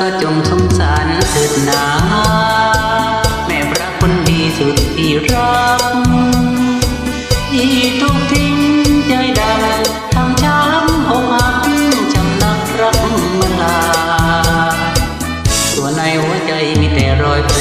ก็จงสงสารเถิดนาแม่พระคนดีสุดที่รักที่ทุกทิ้งใจดำทำช้ำหกหักจำนักรักมันลาตัวในหัวใจมีแต่รอยแผล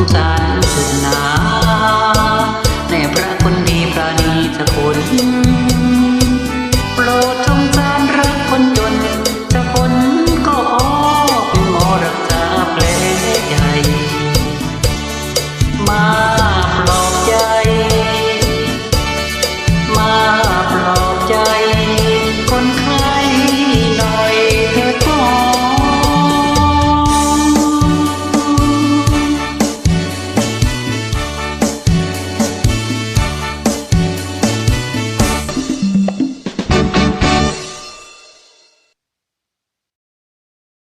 sometimes.